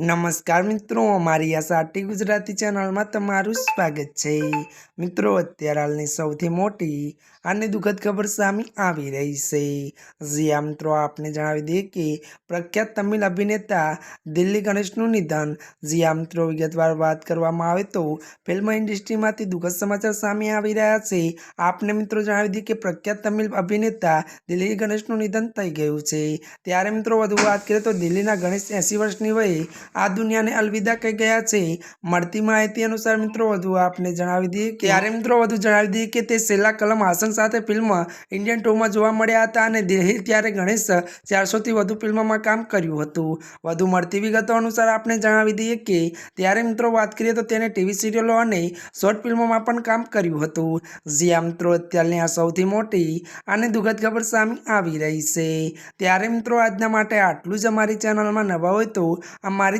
નમસ્કાર મિત્રો, અમારી આ સાટી ગુજરાતી ચેનલમાં તમારું સ્વાગત છે. મિત્રો, અત્યારે હાલની સૌથી મોટી અને દુઃખદ ખબર સામે આવી રહી છે. જ્યાં મિત્રો, આપને જણાવી દઈએ કે પ્રખ્યાત તમિલ અભિનેતા દિલ્હી ગણેશનું નિધન. જ્યાં મિત્રો, વિગતવાર વાત કરવામાં આવે તો ફિલ્મ ઇન્ડસ્ટ્રીમાંથી દુઃખદ સમાચાર સામે આવી રહ્યા છે. આપને મિત્રો જણાવી દઈએ કે પ્રખ્યાત તમિલ અભિનેતા દિલ્હી ગણેશનું નિધન થઈ ગયું છે. ત્યારે મિત્રો, વધુ વાત કરીએ તો દિલ્હીના ગણેશ એંસી વર્ષની વયે આ દુનિયાને અલવિદા કહી ગયા છે. મળતી માહિતી અનુસાર મિત્રો, વધુ આપને જણાવી દઈએ ત્યારે મિત્રો, વધુ જણાવી દઈએ કે તે છેલ્લા કલમ હાસન સાથે ફિલ્મ ઇન્ડિયન ટુમાં જોવા મળ્યા હતા અને દિલ્હી ત્યારે ગણેશ ચારસોથી વધુ ફિલ્મોમાં કામ કર્યું હતું. વધુ મળતી વિગતો અનુસાર આપણે જણાવી દઈએ કે ત્યારે મિત્રો, વાત કરીએ તો તેને ટીવી સિરિયલો અને શોર્ટ ફિલ્મોમાં પણ કામ કર્યું હતું. જ્યાં મિત્રો, અત્યારની આ સૌથી મોટી અને દુઃખદ ખબર સામે આવી રહી છે. ત્યારે મિત્રો, આજના માટે આટલું જ. અમારી ચેનલમાં નવા હોય તો અમારી